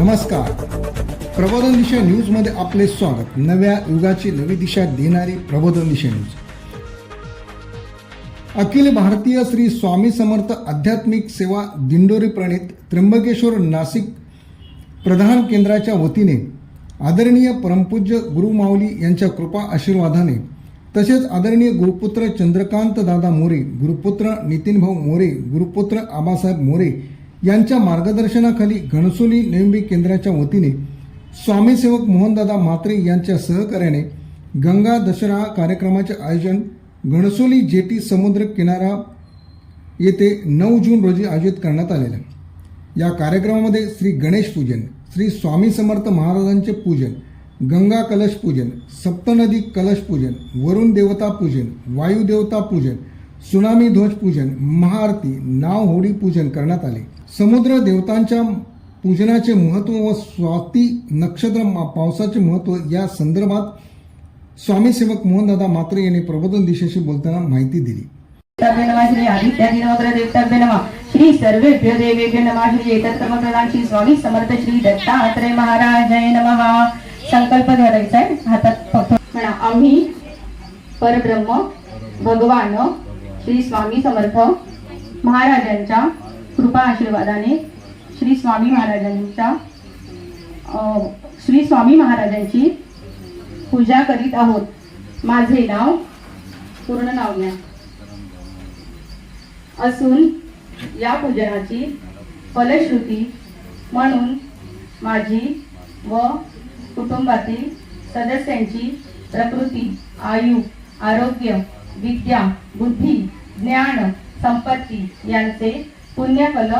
नमस्कार. प्रबोधन दिशा न्यूजमध्ये आपले स्वागत. नव्या युगाची नवी दिशा देणारी प्रबोधन दिशा न्यूज. अखिल भारतीय श्री स्वामी समर्थ आध्यात्मिक सेवा दिंडोरी प्रणित त्र्यंबकेश्वर नाशिक प्रधान केंद्राच्या वतीने आदरणीय परमपूज्य गुरुमाऊली यांच्या कृपा आशीर्वादाने तसेच आदरणीय गुरुपुत्र चंद्रकांत दादा मोरे गुरुपुत्र नितीनभाऊ मोरे गुरुपुत्र आबासाहेब मोरे यांच्या मार्गदर्शनाखाली घणसोली नेमबी केंद्राच्या वतीने स्वामीसेवक मोहनदादा म्हात्रे यांच्या सहकार्याने गंगा दशरा कार्यक्रमाचे आयोजन घणसोली जेटी समुद्र किनारा येथे नऊ जून रोजी आयोजित करण्यात आलेलं आहे. या कार्यक्रमामध्ये श्री गणेश पूजन श्री स्वामी समर्थ महाराजांचे पूजन गंगा कलश पूजन सप्तनदी कलश पूजन वरुण देवता पूजन वायुदेवता पूजन सुनामी ध्वज पूजन महाआरती नाव होडी पूजन करण्यात आले. समुद्र देवतांच्या पूजनाचे महत्त्व व स्वाती नक्षत्र पावसाचे महत्त्व या संदर्भात स्वामी सेवक मोहनदादा मात्रे यांनी प्रबोधन दिशेशी बोलताना माहिती दिली. श्री आदित्यादिनोत्र देवताभ्य नमः श्री सर्वेभ्यो देवेभ्यो नमः श्री स्वामी समर्थ श्री दत्तात्रय महाराजाय नमः। संकल्प धरायचा आहे हातात म्हणा आम्ही परब्रह्म भगवान श्री स्वामी समर्थ महाराजांच्या कृपा आशीर्वादाने श्री स्वामी महाराजांच्या श्री स्वामी महाराजांची पूजा करीत आहोत. माझे नाव पूर्ण नाव घ्या असून या पूजनाची फलश्रुती म्हणून माझी व कुटुंबातील सदस्यांची प्रकृती आयु आरोग्य विद्या बुद्धी ज्ञान संपत्ती यांचे पुण्यफल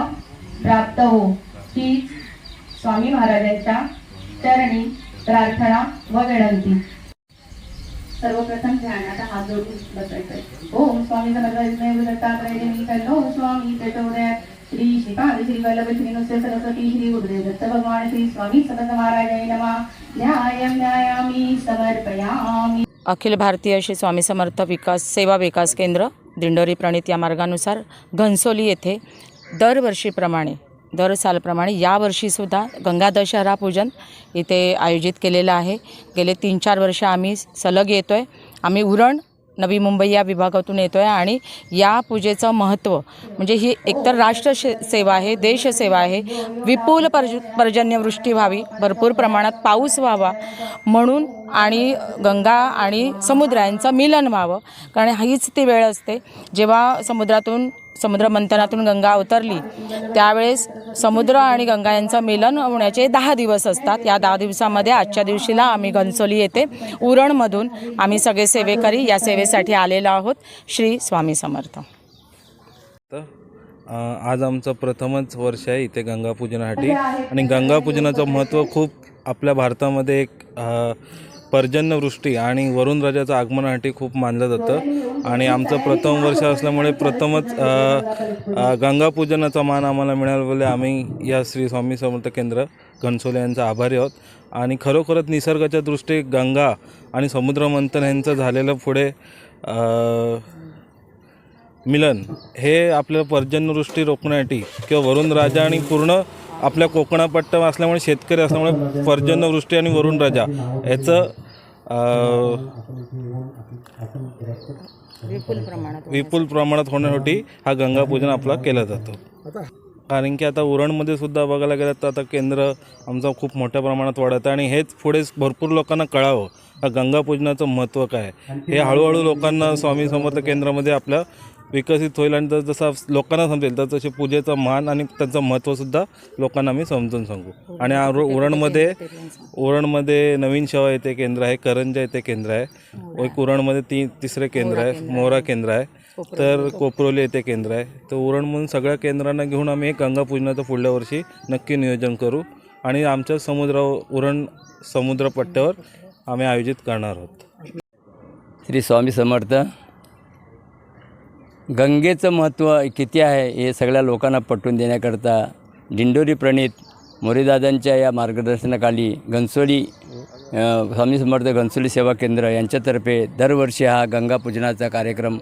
प्राप्त हो. ही स्वामी महाराजांच्या चरणी प्रार्थना व विनंती. सर्वप्रथम ध्यानात हात जोडून बसायचं. ओम स्वामी समर्थ दत्तात्रय देवी स्वामी त्याच्या श्री श्रीपाद श्री वल्लभ श्री नुस्य सरस्वती श्री गुरुदेव दत्त भगवान श्री स्वामी समर्थ महाराजाय नमः. न्यायं न्यायामी समर्पयामी. अखिल भारतीय श्री स्वामी समर्थ विकास सेवा विकास केंद्र दिंडोरी प्रणित या मार्गानुसार घनसोली येथे दरवर्षीप्रमाणे दर सालप्रमाणे यावर्षीसुद्धा गंगा दशहरा पूजन इथे आयोजित केलेलं आहे. गेले तीन चार वर्ष आम्ही सलग येतो आहे आम्ही उरण नवी मुंबई या विभागातून येतो आहे आणि या पूजेचं महत्त्व म्हणजे ही एकतर राष्ट्र सेवा आहे देशसेवा आहे विपुल पर्ज पर्जन्यवृष्टी व्हावी भरपूर प्रमाणात पाऊस व्हावा म्हणून आणि गंगा आणि समुद्र यांचं मिलन व्हावं. कारण हीच ती वेळ असते जेव्हा समुद्रातून समुद्र मंथनातून गंगा अवतरली त्यावेळेस समुद्र आणि गंगा यांचं मिलन होण्याचे दहा दिवस असतात. या दहा दिवसामध्ये आजच्या दिवशीला आम्ही घनसोली येथे उरणमधून आम्ही सगळे सेवेकरी या सेवेसाठी आलेलो आहोत. श्री स्वामी समर्थ. आज आमचं प्रथमच वर्ष आहे इथे गंगापूजनासाठी आणि गंगापूजनाचं महत्त्व खूप आपल्या भारतामध्ये एक पर्जन्यवृष्टी आणि वरुणराजाचं आगमनासाठी खूप मानलं जातं. आणि आमचं प्रथम वर्ष असल्यामुळे प्रथमच गंगापूजनाचा मान आम्हाला मिळाल्यामुळे आम्ही या श्री स्वामी समर्थ केंद्र घनसोले यांचा आभारी आहोत. आणि खरोखरच निसर्गाच्या दृष्टी गंगा आणि समुद्रमंथन यांचं झालेलं पुढे मिलन हे आपल्या पर्जन्यवृष्टी रोखण्यासाठी किंवा वरुण राजा आणि पूर्ण आपल्या कोकणापट्टा असल्यामुळे शेतकरी असल्यामुळे पर्जन्यवृष्टी आणि वरुण राजा याचं विपुल प्रमाणात विपुल प्रमाणात होण्यासाठी हा गंगापूजन आपला केला जातो कारण की आता उरणमध्ये सुद्धा बघायला गेलं तर आता केंद्र आमचं खूप मोठ्या प्रमाणात वाढत आहे आणि हेच पुढे भरपूर लोकांना कळावं का गंगापूजनाचं महत्त्व काय आहे. हे हळूहळू लोकांना स्वामी समर्थ केंद्रामध्ये आपल्या विकसित होईल आणि जर जसं लोकांना समजेल तर तसे पूजेचं मान आणि त्याचं महत्त्वसुद्धा लोकांना मी समजून सांगू. आणि आ- उरणमध्ये उरणमध्ये नवीन शेवा येथे केंद्र आहे करंजा येथे केंद्र आहे. एक उरणमध्ये ती तिसरे केंद्र आहे मोरा केंद्र आहे. तर कोपरोली येथे केंद्र आहे. तर उरण म्हणून सगळ्या केंद्रांना घेऊन आम्ही एक गंगापूजनाचं पुढल्या वर्षी नक्की नियोजन करू. आणि आमच्या समुद्र उरण समुद्रपट्ट्यावर आम्ही आयोजित करणार आहोत. श्री स्वामी समर्थ. गंगेचं महत्त्व किती आहे हे सगळ्या लोकांना पटवून देण्याकरता दिंडोरी प्रणित मोरेदादांच्या या मार्गदर्शनाखाली घनसोली स्वामी समर्थ घनसोली सेवा केंद्र यांच्यातर्फे दरवर्षी हा गंगा पूजनाचा कार्यक्रम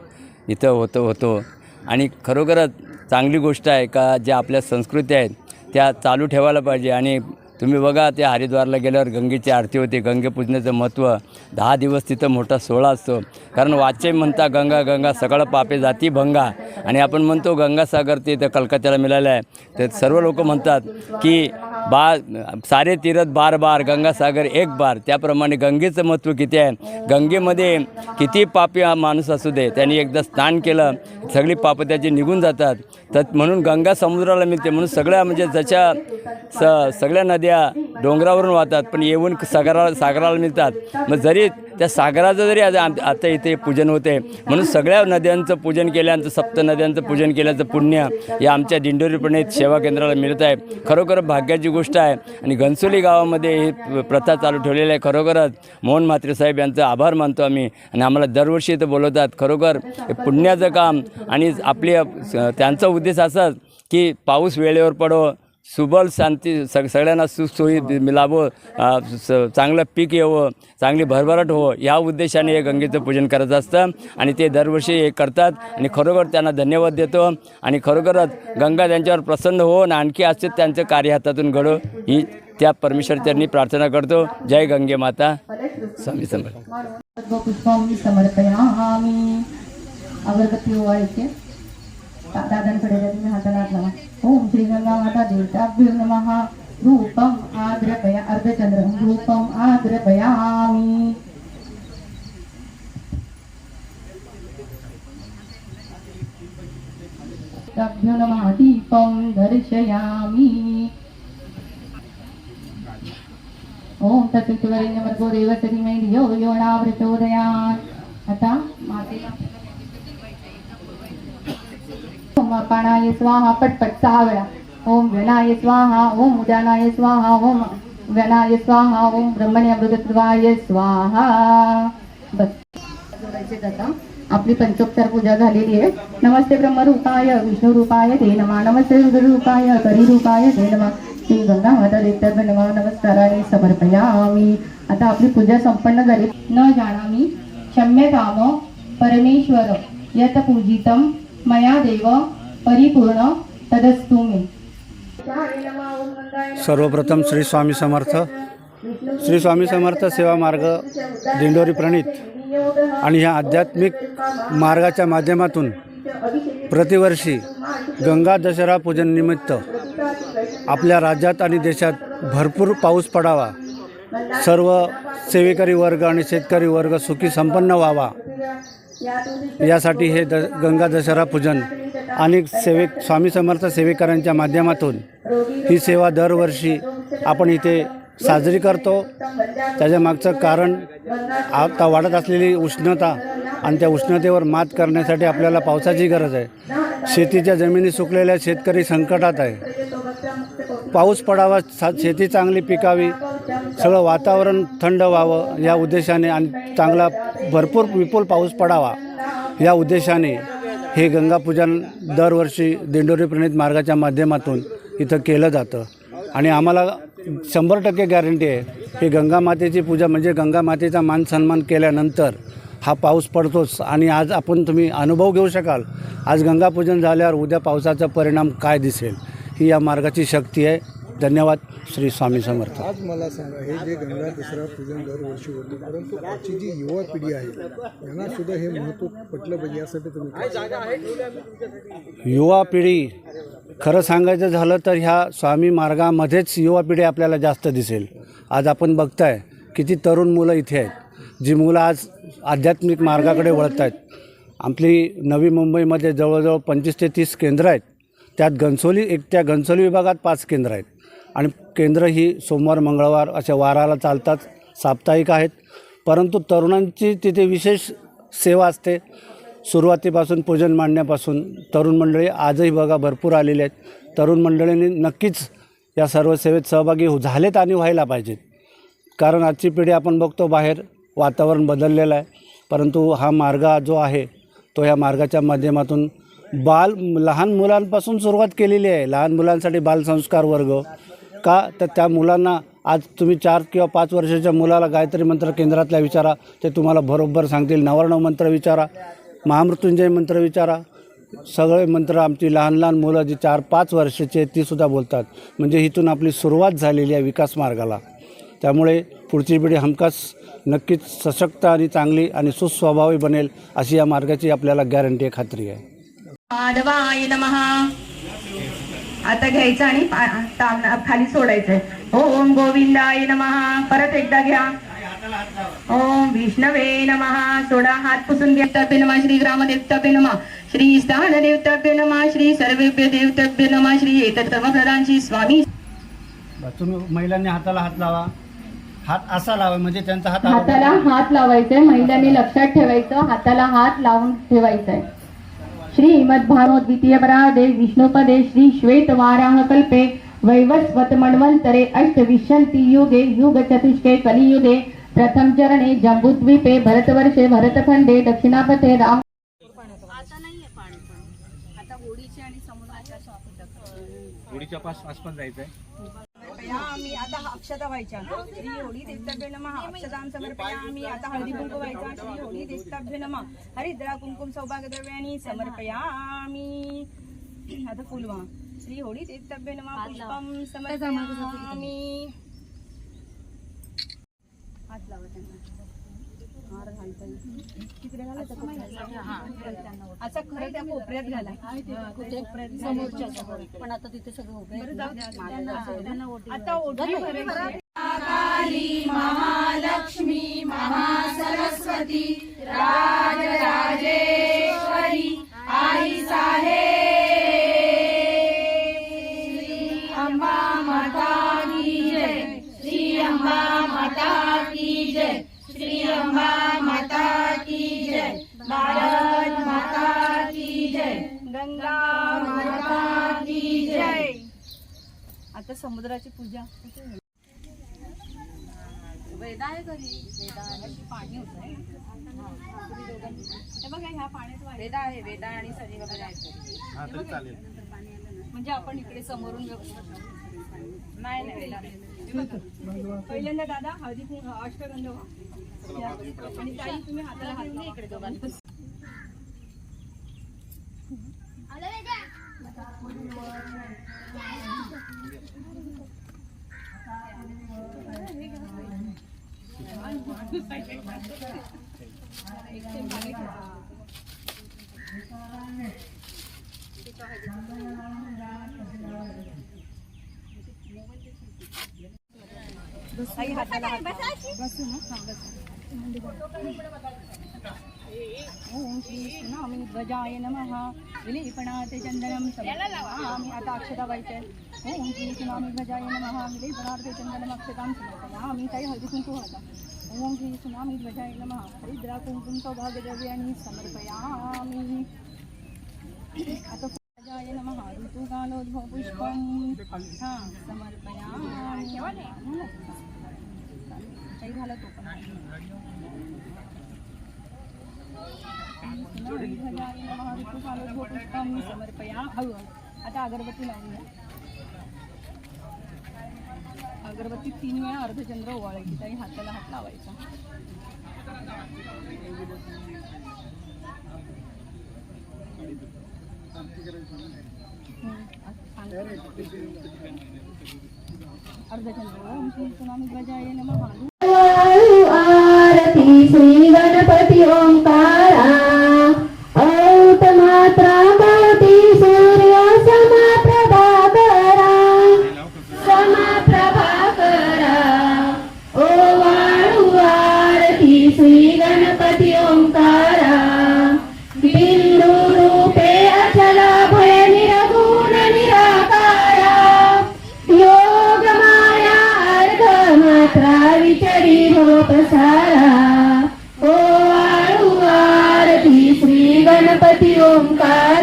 इथं होतो होतो. आणि खरोखरच चांगली गोष्ट आहे का ज्या आपल्या संस्कृती आहेत त्या चालू ठेवायला पाहिजे आणि तुम्ही बघा ते हरिद्वारला गेल्यावर गंगेची आरती होते. गंगेपूजनाचं महत्त्व दहा दिवस तिथं मोठा सोहळा असतो. कारण वाचे म्हणता गंगा गंगा सगळं पापे जाती भंगा. आणि आपण म्हणतो गंगासागर ते इथं कलकत्त्याला मिळालं आहे. तर सर्व लोक म्हणतात की बा सारे तीरथ बार बार गंगासागर एक बार. त्याप्रमाणे गंगेचं महत्त्व किती आहे? गंगेमध्ये किती पापी हा माणूस असू दे त्यांनी एकदा स्नान केलं सगळी पापं त्याची निघून जातात. तर म्हणून गंगा समुद्राला मिळते. म्हणून सगळ्या म्हणजे जशा स सगळ्या नद्या डोंगरावरून वाहतात पण येऊन सागराला सागराला मिळतात मग जरी त्या सागराचं जरी आज आम- आता इथे पूजन होते म्हणून सगळ्या नद्यांचं पूजन केल्यानंतर सप्त नद्यांचं पूजन केल्याचं पुण्य या आमच्या दिंडोरी प्रणित सेवा केंद्राला मिळत आहे. खरोखर भाग्याची गोष्ट आहे. आणि घनसोली गावामध्ये ही प्रथा चालू ठेवलेली आहे खरोखरच. मोहन म्हात्रे साहेब यांचं आभार मानतो आम्ही. आणि आम्हाला दरवर्षी इथं बोलवतात खरोखर पुण्याचं काम. आणि आपली त्यांचा उद्देश असाच की पाऊस वेळेवर पडो सुबल शांती सग सगळ्यांना सुखसोयी मिळावं अ, स चांगलं पीक यावं चांगली भरभराट हो या उद्देशाने हे गंगेचं पूजन करत असतं आणि ते दरवर्षी हे करतात आणि खरोखर त्यांना धन्यवाद देतो आणि खरोखरच गंगा त्यांच्यावर प्रसन्न हो आणि आणखी असं त्यांचं कार्य हातातून घडो ही त्या परमेश्वरच्यांनी प्रार्थना करतो. जय गंगे माता. स्वामी समर्पयामी अगरबत्ती दादांकडे हाताला हात लावा ओम श्री गंगा माता देवताभ्यो नमः रूपम आद्रपया अर्धचंद्र रूपम आद्रपयामी ताभ्यो नमः दीपं दर्शयामि ओम तत्वितुवरेण्यमर्गो देवस्य धीमहि पाणाय स्वाहा पटपट सहा वेळा. ओम व्यनाय स्वाहा ओम उदानाय स्वाहा ओम व्यनाय स्वाहा ओम ब्रह्मण्य अमृतत्वाय स्वाहा. बस. जाता आपली पंचोपचार पूजा झालेली आहे. नमस्ते ब्रह्मरूपाय विष्णू रूपाय ते नमा. नमस्ते रुद्ररूपाय करिरूपाय ते नमा. श्री गंगा माता देवता नमा. नमस्काराने समर्पयामी. आता आपली पूजा संपन्न झाली. न जाणामी क्षम्यताम परमेश्वर यत पूजितम मया देव परिपूर्ण तदस्तुमे सर्वप्रथम श्री स्वामी समर्थ श्री स्वामी समर्थ सेवा मार्ग दिंडोरी प्रणित आणि ह्या आध्यात्मिक मार्गाच्या माध्यमातून प्रतिवर्षी गंगा दशरा पूजननिमित्त आपल्या राज्यात आणि देशात भरपूर पाऊस पडावा. सर्व सेवेकरी वर्ग आणि शेतकरी वर्ग सुखी संपन्न व्हावा. यासाठी हे द गंगा दशहरा पूजन अनेक सेवेक स्वामी समर्थ सेवेकरांच्या माध्यमातून ही सेवा दरवर्षी आपण इथे साजरी करतो. त्याच्या मागचं कारण आता वाढत असलेली उष्णता आणि त्या उष्णतेवर मात करण्यासाठी आपल्याला पावसाची गरज आहे. शेतीच्या जमिनी सुकलेल्या शेतकरी संकटात आहे. पाऊस पडावा सा शेती चांगली पिकावी सगळं वातावरण थंड व्हावं या उद्देशाने आणि चांगला भरपूर विपुल पाऊस पडावा या उद्देशाने हे गंगापूजन दरवर्षी दिंडोरी प्रणित मार्गाच्या माध्यमातून इथं केलं जातं. आणि आम्हाला शंभर टक्के गॅरंटी आहे की गंगामातेची पूजा म्हणजे गंगामातेचा मान सन्मान केल्यानंतर हा पाऊस पडतोच आणि आज आपण तुम्ही अनुभव घेऊ शकाल. आज गंगापूजन झाल्यावर उद्या पावसाचा परिणाम काय दिसेल? ही या मार्गाची शक्ती आहे. धन्यवाद. श्री स्वामी समर्थ. आज मला सांगा हे जे गंगा दसरा पूजन दरवर्षी होते परंतु आजची जी युवा पिढी आहे यांना सुद्धा हे महत्त्व पटलं पाहिजे यासाठी तुम्ही? युवा पिढी खरं सांगायचं झालं तर ह्या स्वामी मार्गामध्येच युवा पिढी आपल्याला जास्त दिसेल. आज आपण बघताय किती तरुण मुलं इथे आहेत. जी मुलं आज आध्यात्मिक मार्गाकडे वळत आहेत आपली नवी मुंबईमध्ये जवळजवळ पंचवीस ते तीस केंद्र आहेत. त्यात घनसोली एक त्या घनसोली विभागात पाच केंद्र आहेत. आणि केंद्र ही सोमवार मंगळवार अशा वाराला चालतात साप्ताहिक आहेत. परंतु तरुणांची तिथे विशेष सेवा असते. सुरुवातीपासून पूजन मांडण्यापासून तरुण मंडळी आजही बघा भरपूर आलेले आहेत. तरुण मंडळींनी नक्कीच या सर्व सेवेत सहभागी झालेत आणि व्हायला पाहिजेत. कारण आजची पिढी आपण बघतो बाहेर वातावरण बदललेलं आहे. परंतु हा मार्ग जो आहे तो ह्या मार्गाच्या माध्यमातून बाल लहान मुलांपासून सुरुवात केलेली आहे. लहान मुलांसाठी बालसंस्कार वर्ग का? तर त्या मुलांना आज तुम्ही चार किंवा पाच वर्षाच्या मुलाला गायत्री मंत्र केंद्रातल्या विचारा. ते तुम्हाला बरोबर सांगतील. नवर्ण मंत्र विचारा महामृत्युंजय मंत्र विचारा. सगळे मंत्र आमची लहान लहान मुलं जी चार पाच वर्षाची आहेत तीसुद्धा बोलतात. म्हणजे इथून आपली सुरुवात झालेली आहे विकास मार्गाला. त्यामुळे पुढची पिढी हमखास नक्कीच सशक्त आणि चांगली आणि सुस्वभावी बनेल अशी या मार्गाची आपल्याला गॅरंटी आहे खात्री आहे. माधवाय नमः. आता घ्यायचं आणि पा- खाली सोडायचंय. ओम गोविंदाय नमः. परत एकदा घ्या. ओम विष्णवे नमः. सोडा हात पुसून देवताभ्य नमः. श्री ग्रामदेवताभ्य नमः. श्री स्थान देवताभ्य नमः. श्री सर्वेभ्य देवताभ्य नमः. श्री एतत् प्रदान श्री स्वामी महिलांनी हाताला हात लावा. हात असा लावा म्हणजे त्यांचा हात हाताला हात लावायचे महिलांनी लक्षात ठेवायचं हाताला हात लावून ठेवायचंय. श्रीमद भागवत द्वितीय परादे विष्णुपदे श्री श्वेत वाराह कल्पे वैवस्वत मन्वंतरे अष्टविंशति युगे युग चतुष्के कलियुगे प्रथम चरणे जम्बूद्वीपे भरतवर्षे भरतखंडे दक्षिणापथे राम आम्ही आता अक्षता व्हायच्या. श्री होळी देवताभ्य नमः. अक्षतां समर्पयामी आता हळदी कुंकू व्हायचा. श्री होळी देवताभ्य नमः. हरिद्रा कुंकुम सौभाग्य द्रव्याणी समर्पयामी आता फुल व्हा श्री होळी देवताभ्य नमः. पुष्पम समर्पयामी हात लावा त्यांना हार घालता. तिकडे. अच्छा खरं त्या कोपऱ्यात घाला समोरच्या पण आता तिथे सगळं उभे आता ओढणी भरायची. गंगा समुद्राची पूजा. वेदा आहे घरी वेदा अशी पाणी होत हे बघा ह्या पाण्यात वेदा आहे वेदा आणि सनी वगैरे आहेत. म्हणजे आपण इकडे समोरून नाही नाही. पहिल्यांदा दादा हळदी अष्टगंध व्हा. आणि ताई तुम्ही हाताला हात. इकडे दोघांना ध्वजाय नमः विलेपणात चंदनम समर्पयामि आता अक्षता ओम श्री सुनामी ध्वजाय नमः विलेपणार्थ चंदनम अक्षतां समर्पयामि होता ओम श्री सुनामी ध्वजाय नमः. हरिद्रा कुंकुम सौभाग्यद्रव्याणि समर्पयामि. आता ध्वजाय नमः. ऋतुकालोद्भव पुष्पं हा समर्पयामि. काही झालं तो पण पुष्पम समर्पया हळू आता अगरबत्ती लावूया. अगरबत्ती तीन वेळा अर्धचंद्र ओवाळायची ताई हाताला हात लावायचा. अर्धचंद्र ओम श्री सुनामी ध्वजाय नमः. वाळू आरती श्री गणपती ओम चरी विचरी पसारा ओ आळू आरती श्री गणपती ओंकार.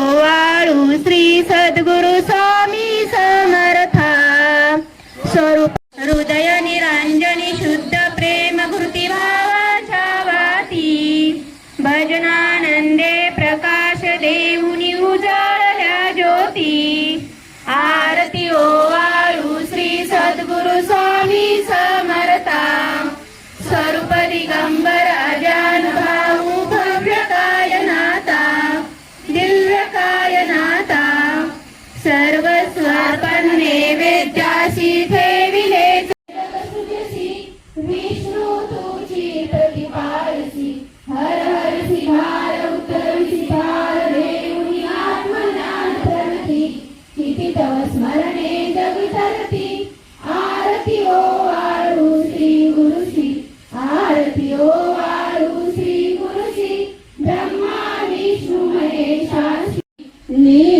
आरती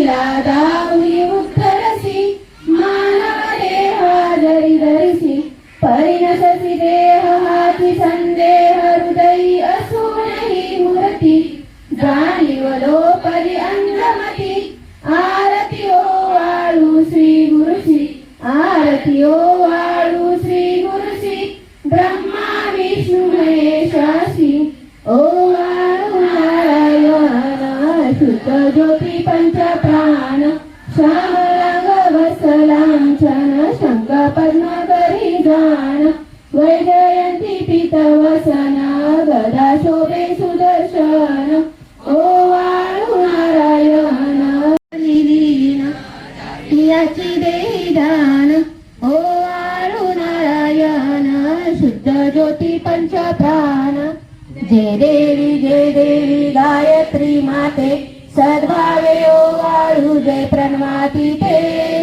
la जय देवी जय देवी गायत्री माते. सद्भावे ओ जय प्रणवाती ते.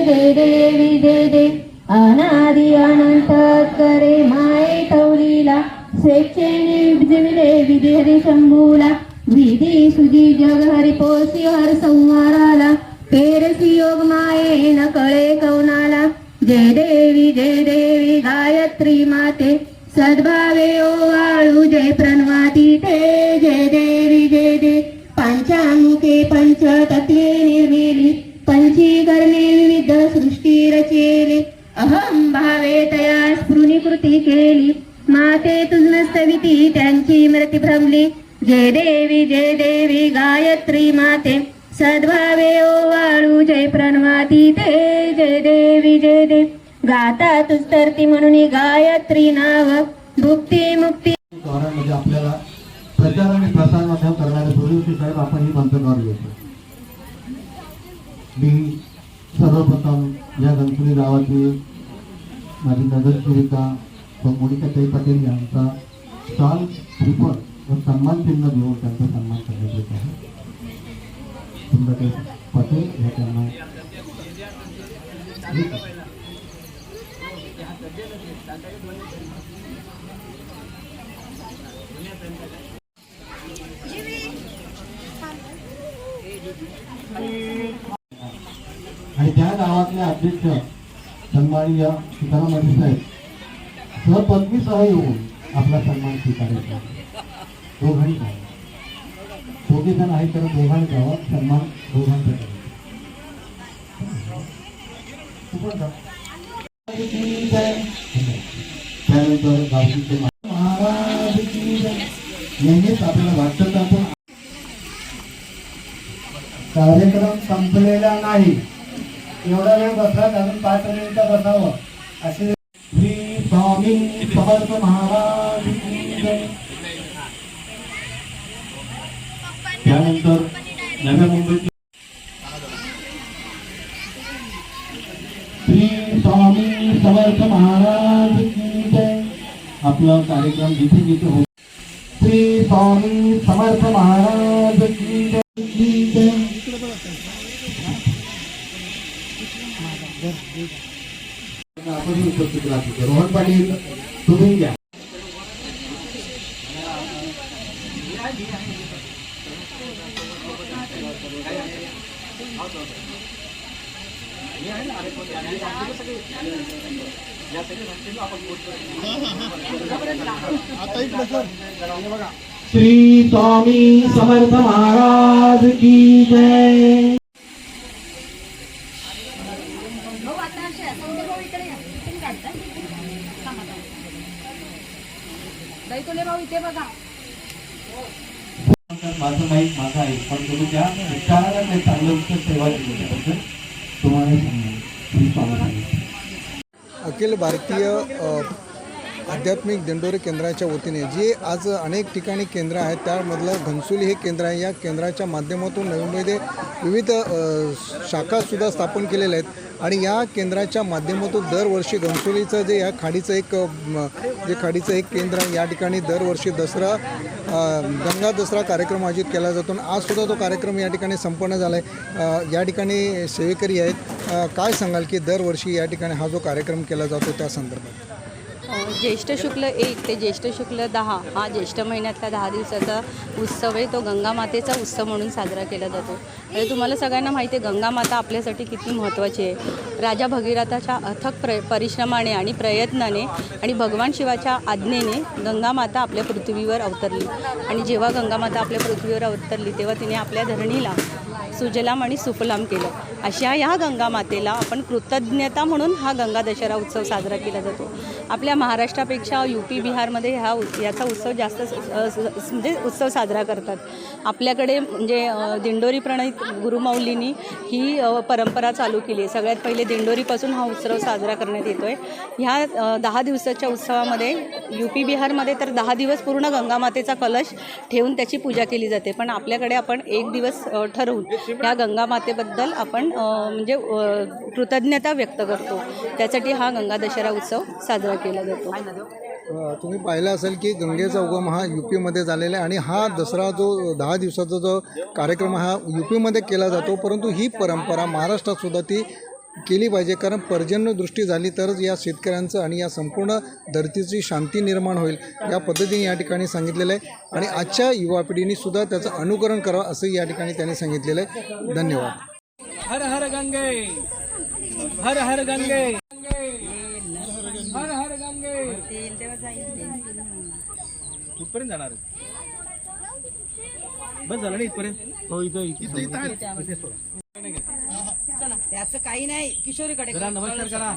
जय देवी जय देवी अनादि अनंत करे माये टवलीला स्वेच्छेने जमिले विधी शंभूला. विधी सुजी जग हरी पोसी हर संहाराला. पेरसी योग माये न कळे कौनाला. जय देवी जय देवी गायत्री माते. सद्भावे ओ वाळू जय प्रणवाती ते जय देवी जय दे. पंचामुखे पंच तत्वे निर्मिली पंची कर्मे विविध सृष्टी रचेले. अहम भावे तया स्फुनी कृती केली. माते तुझनस्तविती त्यांची मृती भ्रमली. जय देवी जय देवी गायत्री माते. सद्भावे ओ वाळू जय प्रणवाती ते जय देवी जय देव गाता तुझ तरती म्हणून गायत्री नाव. भुक्ती मुक्ती. शहरांमध्ये आपल्याला प्रचार आणि प्रसार माध्यम करणारे सूर्यवंशी साहेब आपण ही मंत्रकार घेतो. मी सर्वप्रथम या गणपती गावाची माझी नगरसेविका व मोनिकाताई पटेल यांचा साल श्रीफळ व सन्मान चिन्ह देऊन त्यांचा सन्मान करण्यात येत आहे. सुंदरताई पटेल ह्या त्यांना आणि त्या गावातले अध्यक्ष सन्माननीय सीताराम माटे साहेब सहपत्नीसह येऊन आपला सन्मान स्वीकारायचा दोघांनी जावं दोघे जण आहे तर दोघांनी गावात सन्मान दोघांचा करायचा. तू पण त्यानंतर गावकीचे महाराज नेहमीच आपल्याला वाटतं तर आपण कार्यक्रम संपलेला नाही. एवढा वेळ बसला अजून पाच मिनिटं बसावं. असे श्री स्वामी समर्थ महाराज त्यानंतर नव्या मुंबईत श्री स्वामी समर्थ महाराज आपला कार्यक्रम जिथे जिथे होत. श्री स्वामी समर्थ महाराज आपणही उपस्थित राहतो. रोहन पाटील तुम्ही घ्या. श्री स्वामी समर्थ महाराज की जय। माझं माहीत माझं आहे. पण तुम्ही त्या विचाराला चांगलं सेवा दिली त्याबद्दल तुम्हाला समर्थ. अखिल भारतीय आध्यात्मिक दिंडोरी केंद्राच्या वतीने जे आज अनेक ठिकाणी केंद्र आहेत त्यामधलं घनसोली हे केंद्र आहे. या केंद्राच्या माध्यमातून नवी मुंबईमध्ये विविध शाखासुद्धा स्थापन केलेल्या आहेत. आणि या केंद्राच्या माध्यमातून दरवर्षी घनसोलीचं जे या खाडीचं एक जे खाडीचं एक केंद्र आहे या ठिकाणी दरवर्षी दसरा गंगा दसरा कार्यक्रम आयोजित केला जातो आणि आजसुद्धा तो कार्यक्रम या ठिकाणी संपन्न झाला आहे या ठिकाणी सेवेकरी आहेत. काय सांगाल की दरवर्षी या ठिकाणी हा जो कार्यक्रम केला जातो त्या संदर्भात? ज्येष्ठ शुक्ल एक ते ज्येष्ठ शुक्ल दहा हा ज्येष्ठ महिन्यातला दहा दिवसाचा उत्सव आहे. तो गंगा मातेचा उत्सव म्हणून साजरा केला जातो. म्हणजे तुम्हाला सगळ्यांना माहिती आहे गंगा माता आपल्यासाठी किती महत्त्वाची आहे. राजा भगीरथाच्या अथक प्र परिश्रमाने आणि प्रयत्नाने आणि भगवान शिवाच्या आज्ञेने गंगा माता आपल्या पृथ्वीवर अवतरली. आणि जेव्हा गंगा माता आपल्या पृथ्वीवर अवतरली तेव्हा तिने आपल्या धरणीला सुजलाम आणि सुफलाम केलं. अशा ह्या गंगा मातेला आपण कृतज्ञता म्हणून हा गंगा दशरा उत्सव साजरा केला जातो. आपल्या महाराष्ट्रापेक्षा यू पी बिहारमध्ये ह्या याचा उत्सव जास्त म्हणजे उत्सव साजरा करतात. आपल्याकडे म्हणजे दिंडोरी प्रणित गुरुमाऊलींनी ही परंपरा चालू केली आहे. सगळ्यात पहिले दिंडोरीपासून हा उत्सव साजरा करण्यात येतो आहे ह्या दहा दिवसाच्या उत्सवामध्ये यू पी बिहारमध्ये तर दहा दिवस पूर्ण गंगामातेचा कलश ठेवून त्याची पूजा केली जाते. पण आपल्याकडे आपण एक दिवस ठरवून त्या गंगामातेबद्दल आपण म्हणजे कृतज्ञता व्यक्त करतो. त्यासाठी हा गंगा दशरा उत्सव साजरा केला जातो. तुम्ही पाहिलं असेल की गंगेचा उगम हा यू पीमध्ये झालेला आहे आणि हा दसरा जो दहा दिवसाचा जो कार्यक्रम हा यू पीमध्ये केला जातो. परंतु ही परंपरा महाराष्ट्रात सुद्धा ती केली पाहिजे. कारण पर्जन्यदृष्टी झाली तरच या शेतकऱ्यांचं आणि या संपूर्ण धरतीची शांती निर्माण होईल. या पद्धतीने या ठिकाणी सांगितलेलं आहे. आणि आजच्या युवा पिढीने सुद्धा त्याचं अनुकरण करावं असं या ठिकाणी त्यांनी सांगितलेलं आहे. धन्यवाद. हर हर गंगे. हर हर गंगे. हर हर गंगे. कुठपर्यंत जाणार बस झालं ना इथपर्यंत? हो इथं इथं. इथं त्याचं काही नाही. किशोरीकडे जरा नमस्कार करा.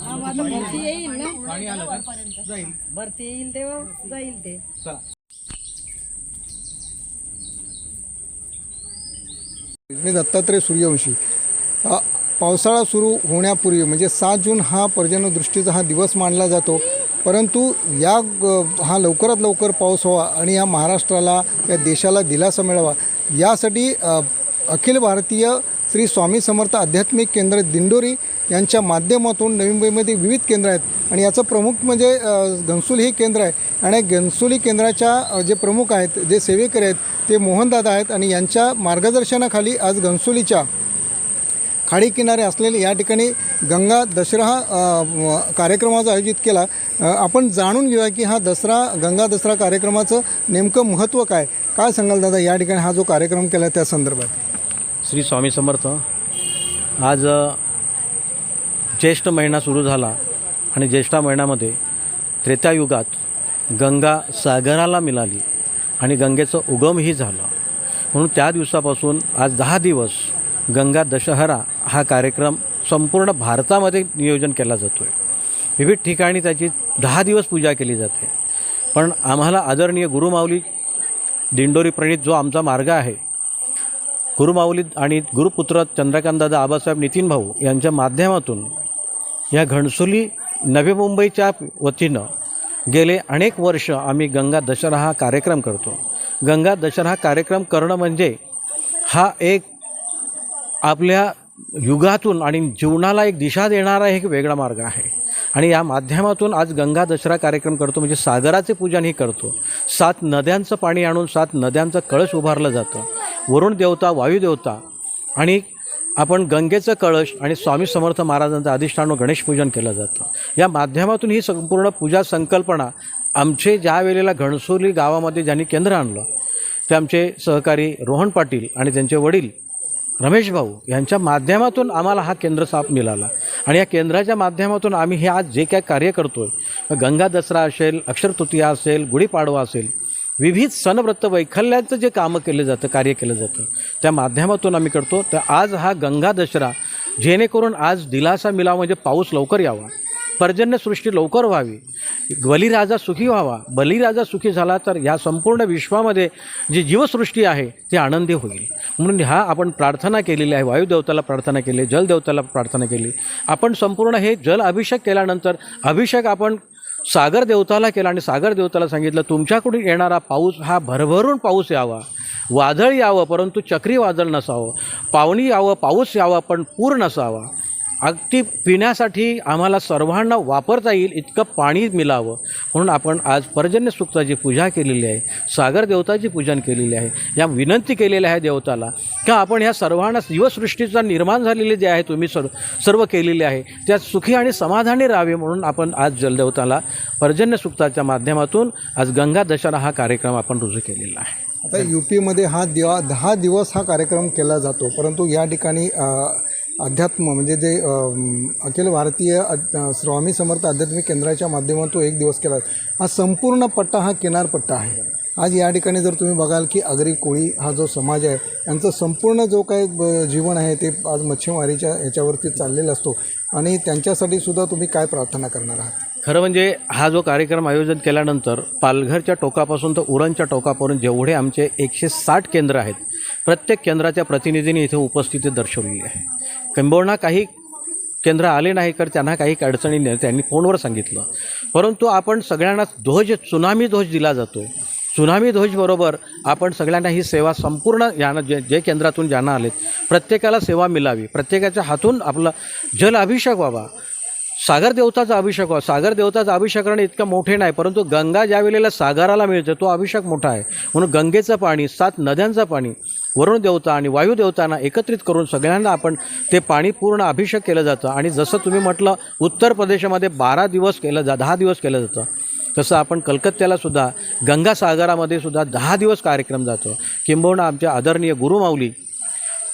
भरती येईल ना? पाणी आलं का जाईल. भरती येईल तेव्हा जाईल ते. चला. मी दत्तात्रय सूर्यवंशी. पावसाळा सुरू होण्यापूर्वी म्हणजे सात जून हा पर्जन्यदृष्टीचा हा दिवस मानला जातो. परंतु या ग- हा लवकरात लवकर पाऊस व्हावा आणि या महाराष्ट्राला या देशाला दिलासा मिळावा यासाठी अखिल भारतीय श्री स्वामी समर्थ आध्यात्मिक केंद्र दिंडोरी यांच्या माध्यमातून नवी मुंबईमध्ये विविध केंद्र आहेत. आणि याचं प्रमुख म्हणजे घनसुली हे केंद्र आहे. आणि घनसोली केंद्राच्या जे प्रमुख आहेत जे सेवेकरी आहेत ते मोहनदादा आहेत. आणि यांच्या मार्गदर्शनाखाली आज घनसोलीच्या खाडी किनारे असलेले या ठिकाणी गंगा दसरा हा कार्यक्रमाचा आयोजित केला. आपण जाणून घेऊया की हा दसरा गंगा दसरा कार्यक्रमाचं नेमकं महत्त्व काय? काय सांगाल दादा? या ठिकाणी हा जो कार्यक्रम केला त्या संदर्भात. श्री स्वामी समर्थ आज ज्येष्ठ महिना सुरू झाला आणि ज्येष्ठ महिन्यामध्ये त्रेतायुगात गंगा सागराला मिळाली आणि गंगेचं उगमही झालं. म्हणून त्या दिवसापासून आज दहा दिवस गंगा दशहरा हा कार्यक्रम संपूर्ण भारतामध्ये नियोजन केला जातो आहे विविध ठिकाणी त्याची दहा दिवस पूजा केली जाते. पण आम्हाला आदरणीय गुरुमाऊली दिंडोरी प्रणित जो आमचा मार्ग आहे गुरुमाऊली आणि गुरुपुत्र चंद्रकांतदादा आबासाहेब नितीन भाऊ यांच्या माध्यमातून या घणसोली नवी मुंबईच्या वतीनं गेले अनेक वर्ष आम्ही गंगा दशरा हा कार्यक्रम करतो. गंगा दशरा हा कार्यक्रम करणं म्हणजे हा एक आपल्या युगातून आणि जीवनाला एक दिशा देणारा एक वेगळा मार्ग आहे. आणि या माध्यमातून आज गंगा दसरा कार्यक्रम करतो म्हणजे सागराचे पूजनही करतो. सात नद्यांचं पाणी आणून सात नद्यांचं कळश उभारलं जातं. वरुण देवता वायुदेवता आणि आपण गंगेचं कळश आणि स्वामी समर्थ महाराजांचं अधिष्ठान व गणेश पूजन केलं जातं. या माध्यमातून ही संपूर्ण पूजा संकल्पना आमचे ज्या वेळेला घणसोली गावामध्ये ज्यांनी केंद्र आणलं ते आमचे सहकारी रोहन पाटील आणि त्यांचे वडील रमेश भाऊ यांच्या माध्यमातून आम्हाला हा केंद्र साप मिळाला. आणि या केंद्राच्या माध्यमातून आम्ही हे आज जे काय कार्य करतो आहे गंगा दसरा असेल अक्षरतृतीया असेल गुढीपाडवा असेल विविध सणव्रत वैखल्याचं जे कामं केलं जातं कार्य केलं जातं त्या माध्यमातून आम्ही करतो. तर आज हा गंगा दसरा जेणेकरून आज दिलासा मिळावा म्हणजे पाऊस लवकर यावा. पर्जन्यसृष्टी लवकर व्हावी. बलिराजा सुखी व्हावा. बलिराजा सुखी झाला तर ह्या संपूर्ण विश्वामध्ये जी जीवसृष्टी आहे ती आनंदी होईल. म्हणून हा आपण प्रार्थना केलेली आहे. वायुदेवताला प्रार्थना केली जलदेवताला प्रार्थना केली. आपण संपूर्ण हे जल अभिषेक केल्यानंतर अभिषेक आपण सागर देवताला केला आणि सागर देवताला सांगितलं तुमच्याकडून येणारा पाऊस हा भरभरून पाऊस यावा. वादळ यावं परंतु चक्रीवादळ नसावं. पावणी यावं पाऊस यावा पण पूर नसावा. अगदी पिण्यासाठी आम्हाला सर्वांना वापरता येईल इतकं पाणी मिळावं म्हणून आपण आज पर्जन्य सुक्ताची पूजा केलेली आहे सागर देवताची पूजन केलेली आहे. या विनंती केलेल्या आहे देवताला का आपण ह्या सर्वांना जीवसृष्टीचा निर्माण झालेले जे आहे तुम्ही सर्व सर्व केलेले आहे त्या सुखी आणि समाधानी राहावे म्हणून आपण आज जलदेवताला पर्जन्य सुक्ताच्या माध्यमातून आज गंगा दशरा हा कार्यक्रम आपण रुजू केलेला आहे. आता यू पीमध्ये हा दिवा दहा दिवस हा कार्यक्रम केला जातो परंतु या ठिकाणी अध्यात्म म्हणजे जे अखिल भारतीय स्वामी समर्थ आध्यात्मिक केंद्राच्या माध्यमातून एक दिवस केला. हा संपूर्ण पट्टा हा किनारपट्टा आहे. आज या ठिकाणी जर तुम्ही बघाल की आगरी कोळी हा जो समाज आहे यांचं संपूर्ण जो काय जीवन आहे ते आज मच्छीमारीच्या ह्याच्यावरती चाललेला असतो. आणि त्यांच्यासाठी सुद्धा तुम्ही काय प्रार्थना करणार आहात? खरं म्हणजे हा जो कार्यक्रम आयोजन केल्यानंतर पालघरच्या टोकापासून तर उरणच्या टोकापर्यंत जेवढे आमचे एकशे साठ केंद्र आहेत प्रत्येक केंद्राच्या प्रतिनिधींनी इथे उपस्थिती दर्शवलेली आहे. किंबहुना काही केंद्र आले नाही तर त्यांना काही अडचणी नाही. त्यांनी फोनवर सांगितलं. परंतु आपण सगळ्यांना ध्वज चुनामी ध्वज दिला जातो. चुनामी ध्वजबरोबर आपण सगळ्यांना ही सेवा संपूर्ण यानं जे जे केंद्रातून ज्यांना आलेत प्रत्येकाला सेवा मिळावी. प्रत्येकाच्या हातून आपला जल अभिषेक व्हावा. सागर देवताचा अभिषेक व्हावा. सागर देवताचा अभिषेक करणं इतकं मोठे नाही परंतु गंगा ज्या वेळेला सागराला मिळते तो अभिषेक मोठा आहे. म्हणून गंगेचं पाणी सात नद्यांचं पाणी वरुण देवता आणि वायू देवतांना एकत्रित करून सगळ्यांना आपण ते पाणी पूर्ण अभिषेक केलं जातं. आणि जसं तुम्ही म्हटलं उत्तर प्रदेशामध्ये बारा दिवस केलं जा दहा दिवस केलं जातं. तसं आपण कलकत्त्याला सुद्धा गंगासागरामध्ये सुद्धा दहा दिवस कार्यक्रम जातो. किंबहुना आमच्या आदरणीय गुरुमाऊली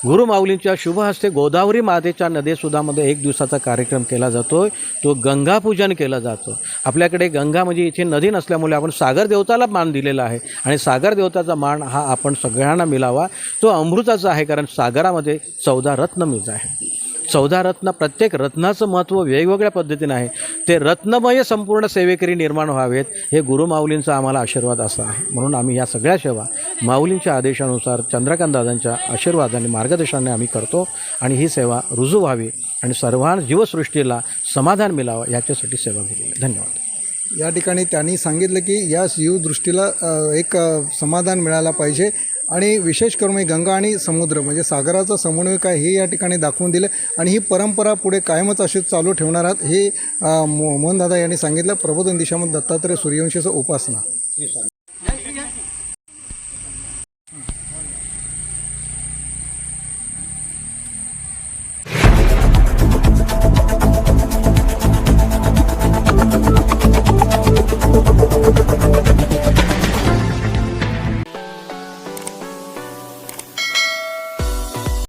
गुरुमाऊलींच्या शुभ हस्ते गोदावरी मातेच्या नदीसुधामध्ये एक दिवसाचा कार्यक्रम केला जातो तो गंगापूजन केलं जातं. आपल्याकडे गंगा म्हणजे इथे नदी नसल्यामुळे आपण सागर देवताला मान दिलेला आहे. आणि सागर देवताचा मान हा आपण सगळ्यांना मिळावा. तो अमृताचा आहे कारण सागरामध्ये चौदा रत्न मिळत आहे. चौदा रत्न प्रत्येक रत्नाचं महत्त्व वेगवेगळ्या पद्धतीनं आहे. ते रत्नमय संपूर्ण सेवेकरी निर्माण व्हावेत हे गुरुमाऊलींचा आम्हाला आशीर्वाद असा आहे. म्हणून आम्ही या सगळ्या सेवा माऊलींच्या आदेशानुसार चंद्रकांत आशीर्वादाने मार्गदर्शनाने आम्ही करतो आणि ही सेवा रुजू व्हावी आणि सर्वां जीवसृष्टीला समाधान मिळावं याच्यासाठी सेवा केलेली आहे. धन्यवाद. या ठिकाणी त्यांनी सांगितलं की या जीवदृष्टीला एक समाधान मिळायला पाहिजे. आणि विशेष करून म्हणजे गंगा आणि समुद्र म्हणजे सागराचा समन्वय काय हे या ठिकाणी दाखवून दिलं. आणि ही परंपरा पुढे कायमच अशी चालू ठेवणार आहात हे मोहनदादा यांनी सांगितलं. प्रबोधन दिशामध्ये दत्तात्रय सूर्यवंशीचं उपासना.